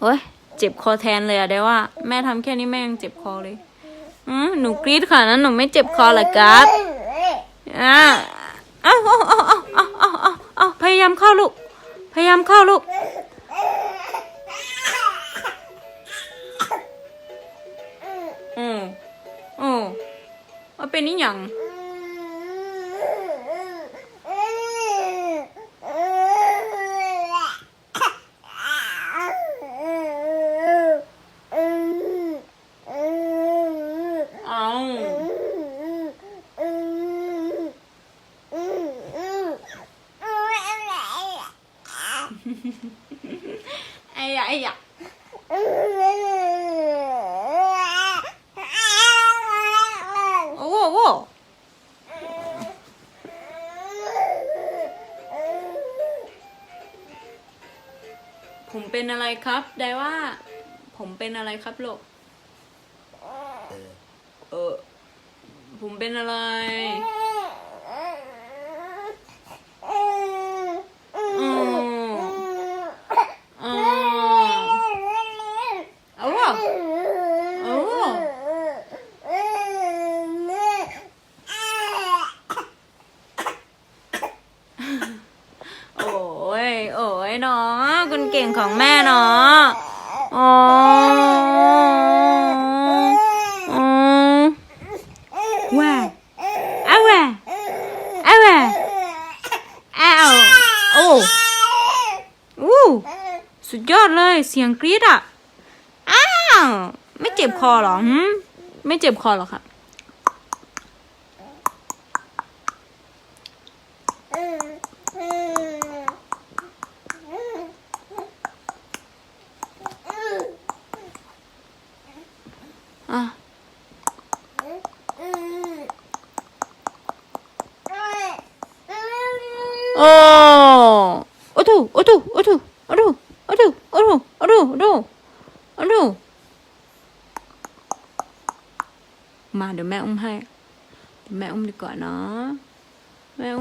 โอ้ยเจ็บคอแทนเลยอะได้ว่า แม่ทำแค่นี้แม่ยังเจ็บคอเลยอืมหนูกรีดค่ะนั้นหนูไม่เจ็บคอหรอครับอ่าอ้าวอ้าวอ้าวอ้าอ้าอ้าพยายามเข้าลูก พยายามเข้าลูกอืมอืมว่าเป็นนี่ยัง ไอ้ยะไอ้ยะโอ้โหโอ้โหผมเป็นอะไรครับได้ว่า ผมเป็นอะไรครับลูกเออผมเป็นอะไร อืมอืมเอาวะเอาวะโอ้ย โอ้ยเนาะ คนเก่งของแม่เนาะอ๋ออ๋อว่าเอาว่ะเอาว่ะเอาวโอ้อู้สุดยอดเลยเสียงกรี๊ดอะ อ้าว ไม่เจ็บคอหรอไม่เจ็บคอหรอครับ อะ โอ้โอ้ดูโอ้ดูโอ้ดูโอ้ดูโอ้ดูโอ้ดูโอ้ดูโอ้ดูโอ้ดูมาเ